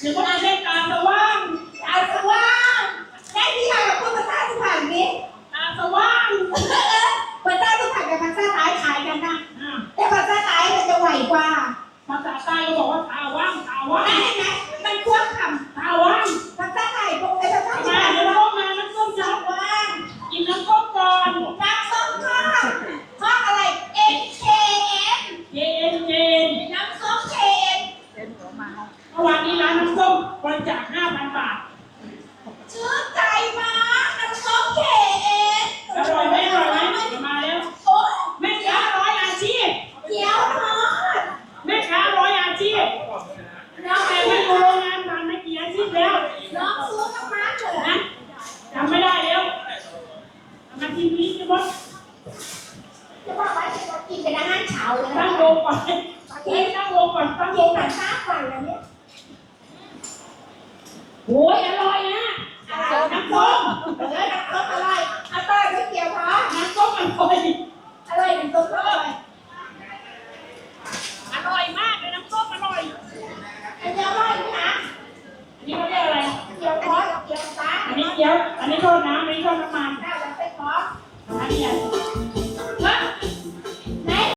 หรือคนอาจะเล่นตาสว่างตาสว่างได้ที่ไหนกับพูดภาษาสุพรรณนี้ตาสว่างภาษาสุพรรณกับภาษาไทยขายกันนะแต่ภาษาไทยมันจะไหวกว่าภาษาใต้ก็บอกว่าตาว่างตาว่างได้ไหมมันควบค ตาว่างำภาษาไทยพวกไอ้ภาษาสุพร มาร ณ เดี๋ยว ว่า พ่อมาน้ำส้มจับ ว่าง กินน้ำส้มก่อน น้ำส้มทอดทอดอะไร N K N เย็นเย็น น้ำส้ม K N เมื่อวานนี้ร้านน้ำส้มบริจาค5,000บาท ชื่อใจมากน้ำส้ม K N อร่อยไหมอร่อยไหมมาแล้วโอ้ยแม่ค้าร้อยอาชีพเกี๊ยวทอดแม่ค้าร้อยอาชีพน้องแต่ไม่รู้โรงงานมันไม่กี่อาชีพแล้วน้องซื้อน้ำมันเลยนะจำไม่ได้แล้วมาทีนี้จะว่าจะบอกว่าจะกินเป็นอาหารเช้าเลยตั้นะงวงก่อนตั้งวงก่อนตั้งวกินงก่อน ซ่าก่อนเลยเนี่ย โอ้ยอร่อยนะอะไรน้ำส้มเออน้ำส้มอร่อยอร่อยไม่เกี่ยวท้อน้ำส้มอร่อยอร่อยน้ำส้มอร่อยอร่อยมากเลยน้ำส้มอร่อยอันนี้อร่อยนะอันนี้เขาเรียกอะไร เกี่ยวท้อเกี่ยวซ่าอันนี้เกี๊ยว อันนี้โทษน้ำอันนี้โทษน้ำมันได้แล้วเป็นท้ออันนี้อะ